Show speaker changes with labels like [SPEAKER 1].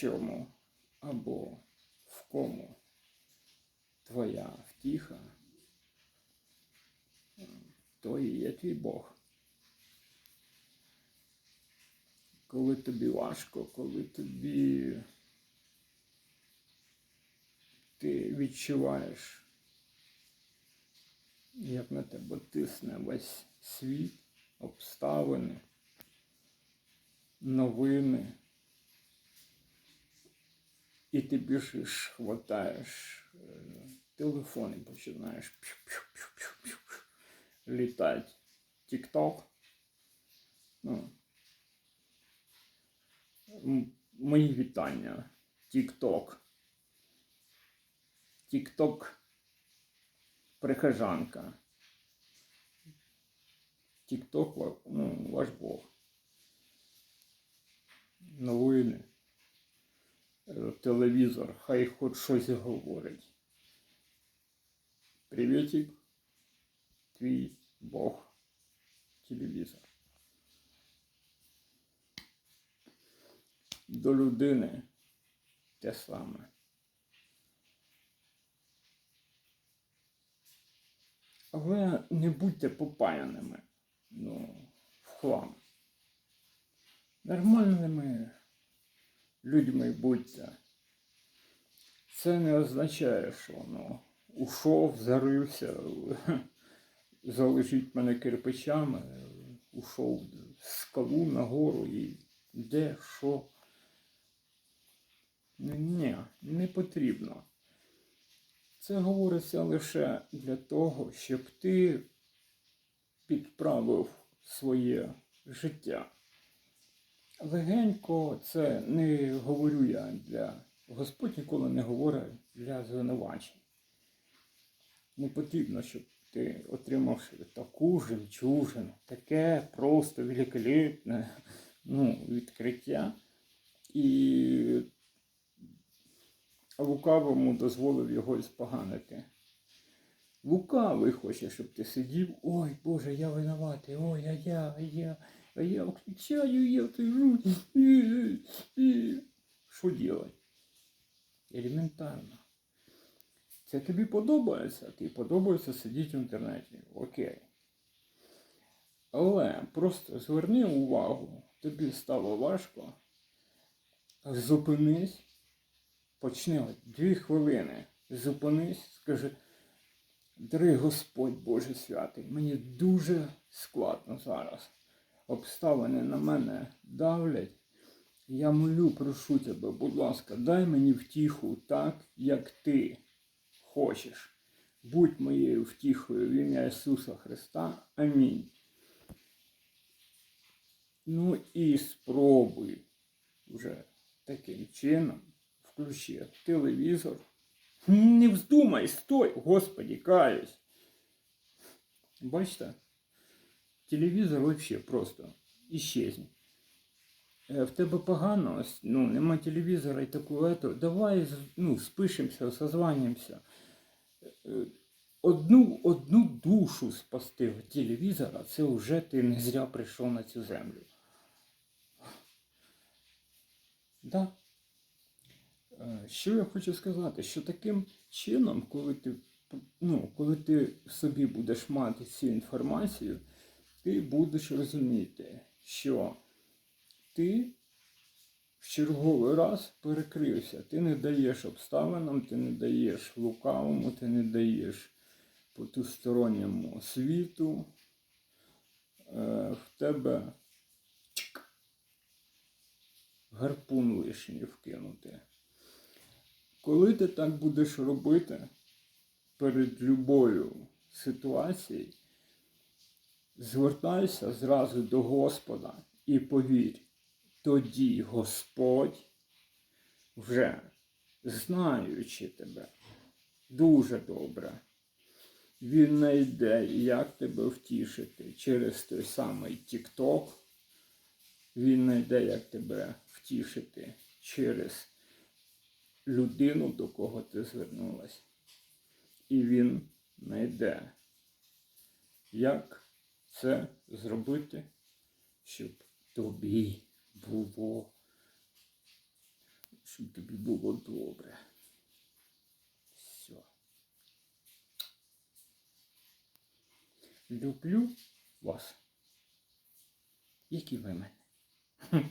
[SPEAKER 1] чому або в кому твоя втіха, то і є твій Бог. Коли тобі важко, коли тобі ти відчуваєш, як на тебе тисне весь світ, обставини, новини. І ти біжиш, хватаєш е, телефон і починаєш п'ю-п'ю-п'ю-п'ю-п'ю, літати. Тік-ток. Ну, м- мої вітання. Тік-ток. Тік-ток прихожанка. Тік-ток, ва- ну, ваш Бог. Новини. Телевізор, хай хоч щось говорить. Привітик, твій Бог. Телевізор. До людини те саме. Але не будьте попаяними ну, в хлам. Нормальними людьми будьте. Це не означає, що ну, ушов, зарився, залежить мене кирпичами, ушов в скалу нагору і де, що. Ні, не потрібно. Це говориться лише для того, щоб ти підправив своє життя. Легенько це не говорю я для Господь ніколи не говорить для звинувачень. Не потрібно, щоб ти отримавши таку жемчужину, таке просто великолепне ну, відкриття і лукавому дозволив його споганити. Лукавий хоче, щоб ти сидів, ой, Боже, я винуватий, ой, а я, а я, а я включаю, я тижу. Що делать? Елементарно. Це тобі подобається, тобі подобається сидіти в інтернеті. Окей. Але просто зверни увагу, тобі стало важко. Зупинись, почни дві хвилини. Зупинись, скажи, дорогий Господь Боже святий, мені дуже складно зараз. Обставини на мене давлять. Я молю, прошу тебе, будь ласка, дай мені втіху так, як ти хочеш. Будь моєю втіхою в ім'я Ісуса Христа. Амінь. Ну і спробуй вже таким чином включи телевізор. Не вздумай, стой, Господи, каюсь. Бачите? Телевізор вообще просто исчезне. Е, В тебе погано, ну, нема телевізора і таку ето. Давай ну, спишемося, созванимося. Е, Одну, одну душу спасти від телевізора, це вже ти не зря прийшов на цю землю. Да. Е, Що я хочу сказати? Що таким чином, коли ти, ну, коли ти собі будеш мати цю інформацію, ти будеш розуміти, що ти в черговий раз перекрився. Ти не даєш обставинам, ти не даєш лукавому, ти не даєш потусторонньому світу. Е, В тебе гарпун лишній вкинути. Коли ти так будеш робити перед любою ситуацією, звертайся зразу до Господа і повір, тоді Господь, вже знаючи тебе дуже добре, Він знайде, як тебе втішити через той самий TikTok, Він знайде, як тебе втішити через людину, до кого ти звернулась. І він знайде, як це зробити, щоб тобі було, щоб тобі було добре. Все. Люблю вас. Які ви мене.